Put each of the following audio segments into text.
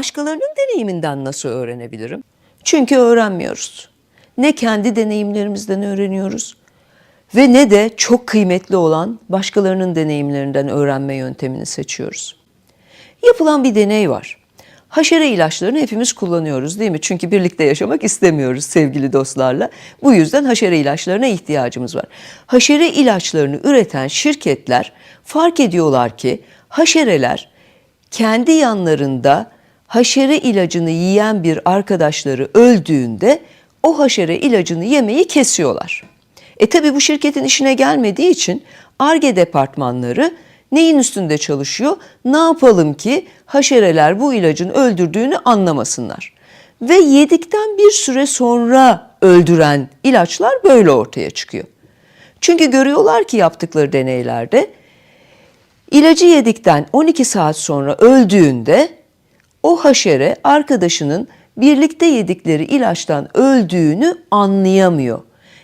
Başkalarının deneyiminden nasıl öğrenebilirim? Çünkü öğrenmiyoruz. Ne kendi deneyimlerimizden öğreniyoruz ve ne de çok kıymetli olan başkalarının deneyimlerinden öğrenme yöntemini seçiyoruz. Yapılan bir deney var. Haşere ilaçlarını hepimiz kullanıyoruz değil mi? Çünkü birlikte yaşamak istemiyoruz sevgili dostlarla. Bu yüzden haşere ilaçlarına ihtiyacımız var. Haşere ilaçlarını üreten şirketler fark ediyorlar ki haşereler kendi yanlarında haşere ilacını yiyen bir arkadaşları öldüğünde o haşere ilacını yemeyi kesiyorlar. E tabi bu şirketin işine gelmediği için ARGE departmanları neyin üstünde çalışıyor? Ne yapalım ki haşereler bu ilacın öldürdüğünü anlamasınlar. Ve yedikten bir süre sonra öldüren ilaçlar böyle ortaya çıkıyor. Çünkü görüyorlar ki yaptıkları deneylerde ilacı yedikten 12 saat sonra öldüğünde o haşere arkadaşının birlikte yedikleri ilaçtan öldüğünü anlayamıyor.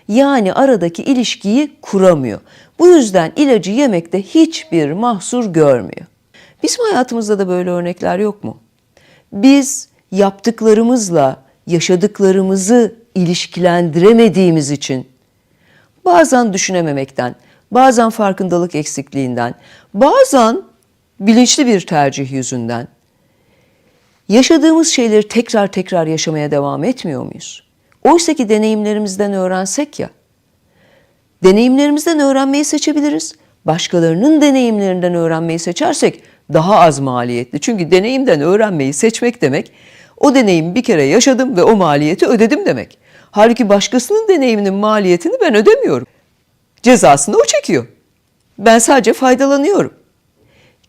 Yani aradaki ilişkiyi kuramıyor. Bu yüzden ilacı yemekte hiçbir mahsur görmüyor. Bizim hayatımızda da böyle örnekler yok mu? Biz yaptıklarımızla yaşadıklarımızı ilişkilendiremediğimiz için bazen düşünememekten, bazen farkındalık eksikliğinden, bazen bilinçli bir tercih yüzünden yaşadığımız şeyleri tekrar tekrar yaşamaya devam etmiyor muyuz? Oysa ki deneyimlerimizden öğrensek ya, deneyimlerimizden öğrenmeyi seçebiliriz. Başkalarının deneyimlerinden öğrenmeyi seçersek daha az maliyetli. Çünkü deneyimden öğrenmeyi seçmek demek, o deneyimi bir kere yaşadım ve o maliyeti ödedim demek. Halbuki başkasının deneyiminin maliyetini ben ödemiyorum. Cezasını o çekiyor. Ben sadece faydalanıyorum.